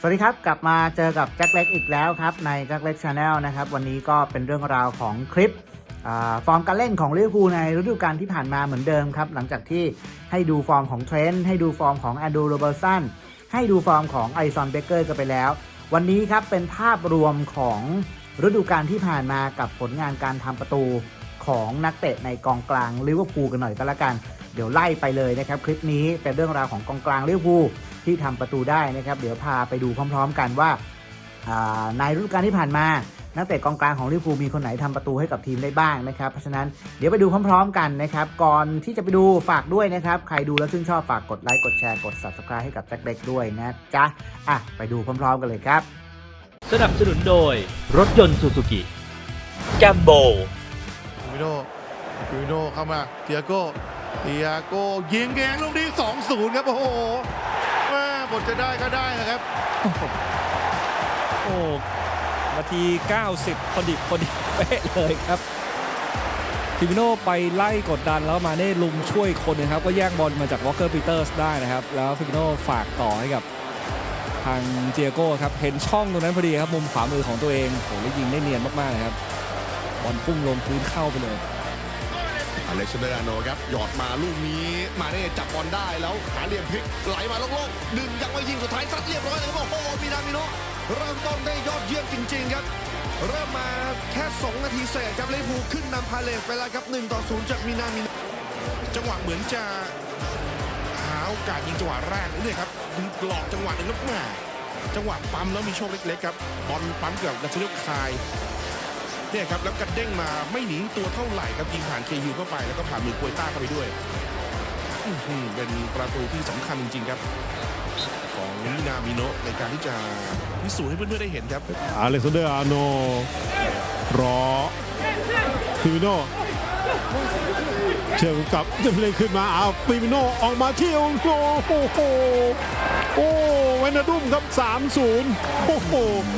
สวัสดีครับ กลับมาเจอกับแจ็คเล็กอีกแล้วครับ ในแจ็คเล็กชาแนลนะครับ วันนี้ก็เป็นเรื่องราวของคลิปอฟอร์มการเล่นของลิเวอร์พูลในฤดูกาลที่ผ่านมาเหมือนเดิมครับ หลังจากที่ให้ดูฟอร์มของเทรนต์ให้ดูฟอร์มของแอนดูโรเบอร์สันให้ดูฟอร์มของไอซอนเบเกอร์กันไปแล้ว วันนี้ครับเป็นภาพรวมของฤดูกาลที่ผ่านมากับผลงานการทำประตูของนักเตะในกองกลางลิเวอร์พูลกันหน่อยก็แล้วกัน เดี๋ยวไล่ไปเลยนะครับ คลิปนี้เป็นเรื่องราวของกองกลางลิเวอร์พูล ที่ทำประตูได้นะครับ เดี๋ยวพาไปดูพร้อม ๆ กันว่าอ่าในฤดูกาลที่ผ่านมานักเตะกองกลางของลิเวอร์พูลมีคนไหนทำประตูให้กับทีมได้บ้างนะครับ เพราะฉะนั้นเดี๋ยวไปดูพร้อม ๆ กันนะครับ ก่อนที่จะไปดูฝากด้วยนะครับ ใครดูแล้วชื่นชอบฝากกดไลค์ กดแชร์ กด subscribe ให้กับแจ็คเล็กด้วยนะจ๊ะ อะ ไปดูพร้อม ๆ กันเลยครับ สนับสนุนโดยรถยนต์ซูซูกิแกมโบฟิโนฟิโนเข้ามาเทียโก้เทียโก้ยิงแกงลูกนี้2-0 ครับ โอ้โหแม่ บทจะได้ก็ได้นะครับ โอ้นาที 90 พอดิบพอดีเป๊ะเลยครับทิมิโน่ไปไล่กดดันแล้วมาเน่ลุมช่วยคนนะครับ ก็แย่งบอลมาจากวอลเกอร์ปีเตอร์สได้นะครับ แล้วฟิมิโน่ฝากต่อให้กับทางเจียโก้ครับ เห็นช่องตรงนั้นพอดีครับ มุมขวามือของตัวเองโหแล้วยิงได้เนียนมากๆเลยครับบอลพุ่งลงพื้นเข้าไปเลย เล็กซานเดอร์อาร์โนครับ หยอดมาลูกนี้มาเน่จับบอลได้แล้วหาเหลี่ยมพลิกไหลมาโล่งๆดึงยังไม่ยิงสุดท้ายซัดเรียบร้อยเลยครับโอ้โหมินามิโนเริ่มต้นได้ยอดเยี่ยมจริง ๆ ครับ เริ่มมาแค่ 2 นาทีเศษครับลิเวอร์พูลขึ้นนำพาเลสไปแล้วครับ1ต่อ0จากมินามิโนจังหวะเหมือนจะหาโอกาสยิงจังหวะแรกนี่ครับหลอกจังหวะหนึ่งแล้วแม่จังหวะปั๊มแล้วมีโชคเล็กๆครับบอลปั๊มเกือบดัชเลียคาย เนี่ยครับแล้วกระเด้งมาไม่หนีตัวเท่าไหร่ครับยิงผ่านเคยูเข้าไปแล้วก็ผ่านมือกวยต้าเข้าไปด้วยเป็นประตูที่สำคัญจริงๆครับ ของมินามิโนะในการที่จะพิสูจน์ให้เพื่อนๆได้เห็นครับอาเล็กซานเดอร์อาโนรอฟิมิโน เชื่อมกับจะเล่นขึ้นมาเอาฟิมิโนออกมาเที่ยวโอ้โหโอ้เวนนาดุมครับ 3-0 โอ้โห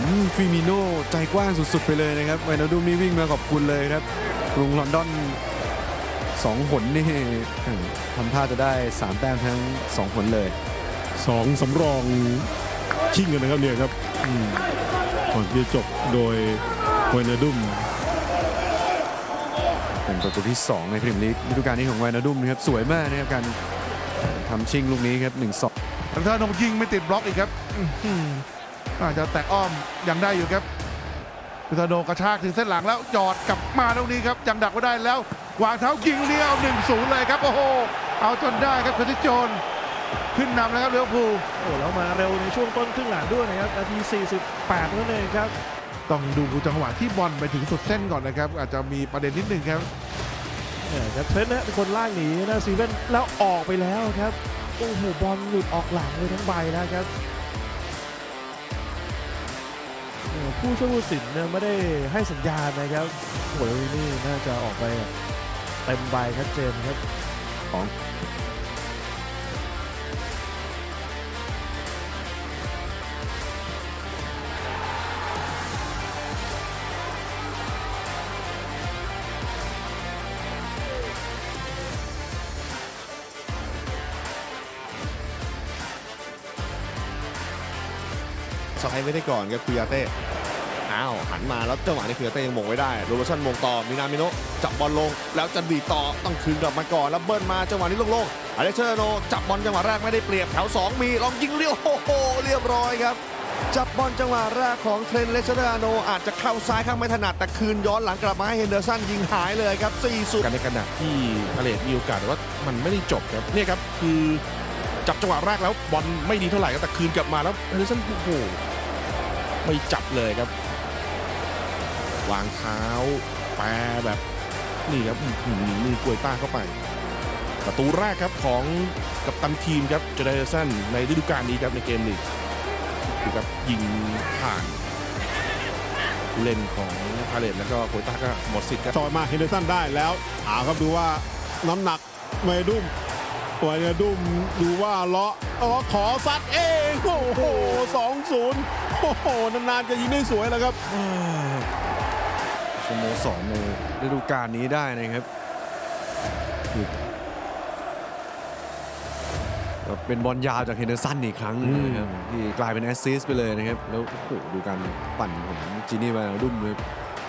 อืมฟิมิโน่ใจกว้างสุดๆไปเลยนะครับไวนาดูมนี่วิ่งมาขอบคุณเลยครับกรุงลอนดอนสองหนนี่เออทำท่าจะได้3แต้มทั้ง2หนเลยสองสำรองชิงกันนะครับเนี่ยครับอืมก่อนที่จะจบโดยเวนนาดุม เป็นประตูที่ 2 ในพรีเมียร์ลีกฤดูกาลนี้ของไวนาดุมนะครับสวยมากนะครับการทำชิงลูกนี้ครับ1-2ทางท่านงยิงไม่ติดบล็อกอีกครับอื้อหืออาจจะแตะอ้อมยังได้อยู่ครับพิธาโนกระชากถึงเส้นหลังแล้วหยอดกลับมาตรงนี้ครับยังดักไว้ได้แล้ววางเท้ายิงเลี้ยว1 0เลยครับโอ้โหเอาจนได้ครับคริสโจนขึ้นนำแล้วครับเลี้ยวภูลโอ้แล้วมาเร็วในช่วงต้นครึ่งหลังด้วยนะครับนาที 48นั่นเองครับ ต้องดูจังหวะที่บอลไปถึงสุดเส้นก่อนนะครับ อาจจะมีประเด็นนิดหนึ่งครับเนี่ยครับเทรนต์นะเป็นคนลากหนีนะซีเว่นแล้วออกไปแล้วครับโอ้โหบอลหลุดออกหลังเลยทั้งใบแล้วครับโอ้ผู้ช่วยผู้สินเนี่ยไม่ได้ให้สัญญาณนะครับโอ้โหนี่น่าจะออกไปเต็มใบชัดเจนครับ สไลด์ไม่ได้ก่อนครับคุยาเต้อ้าวหันมาแล้วจังหวะนี้คุยาเต้ยังมงไว้ได้โรเบอร์ชันมงต่อมินามิโนะจับบอลลง แล้วจะดีต่อต้องคืนกลับมาก่อนแล้วเบิ้ลมาจังหวะนี้โล่งๆอเล็กเดอร์โนจับบอลจังหวะแรกไม่ได้เปรียบแถว2 มีลองยิงเลี้ยวโอ้โหเรียบร้อยครับจับบอลจังหวะแรกของเทรนเลเดอร์โนอาจจะเข้าซ้ายข้างไม่ถนัดแต่คืนย้อนหลังกลับมาให้เฮนเดอร์สันยิงหายเลยครับ4สุดกันในขณะที่ทะเลมีโอกาสแต่ว่ามันไม่ได้จบครับเนี่ยครับคือ จับจังหวะแรกแล้วบอลไม่ดีเท่าไหร่ครับแต่คืนกลับมาแล้วเฮนเดอร์สันโอ้โหไม่จับเลยครับ วางเท้าแปรแบบนี่ครับหืมือกวยต้าเข้าไป ประตูแรกครับของกัปตันทีมครับเจเดอร์สันในฤดูกาลนี้ครับในเกมนี้ดูครับยิงผ่านผู้เล่นของพาเลตแล้วก็โกวยต้าก็หมดสิทธิ์ครับจอยมาเฮนเดอร์สันได้แล้วเอาครับดูว่าน้ำหนักเวนนาดุม เวนนาดุมดูว่าเลาะอ๋อขอซัดเองโอ้โห2-0โอ้โหนานๆจะยิงได้สวยแล้วครับสโมสรในฤดูกาลนี้ได้นะครับคือก็เป็นบอลยาวจากเฮนเดอร์สันอีกครั้งหนึ่งนะครับที่กลายเป็นแอสซิสต์ไปเลยนะครับ แล้วโอ้โหดูการปั่นของจินี่มาดุ้มเลย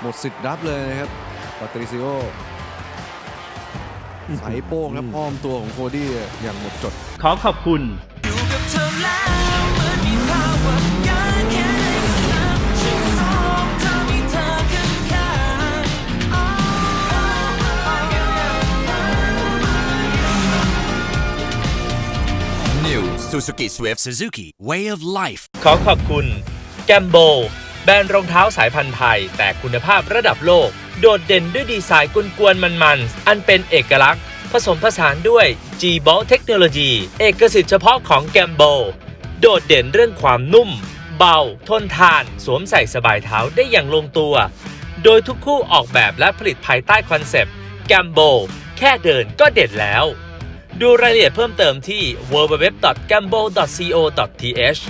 หมดสิทธิ์รับเลยนะครับปาตริซิโอ ใส่โป้งครับอ้อมตัวของโคดี้อย่างหมดจด ขอขอบคุณ New Suzuki Swift Suzuki Way of Life ขอขอบคุณ แกมโบ แบรนด์รองเท้าสายพันธุ์ไทย แต่คุณภาพระดับโลก โดดเด่นด้วยดีไซน์กวนๆมันๆ อันเป็นเอกลักษณ์ ผสมผสานด้วย g b o l Technology เอกสิทธิ์เฉพาะของแกมโบโดดเด่นเรื่องความนุ่ม เบา ทนทาน สวมใส่สบายเท้าได้อย่างลงตัว โดยทุกคู่ออกแบบและผลิตภายใต้คอนเซปต์แกมโบแค่เดินก็เด็ดแล้ว ดูรายละเอียดเพิ่มเติมที่ www.gamble.co.th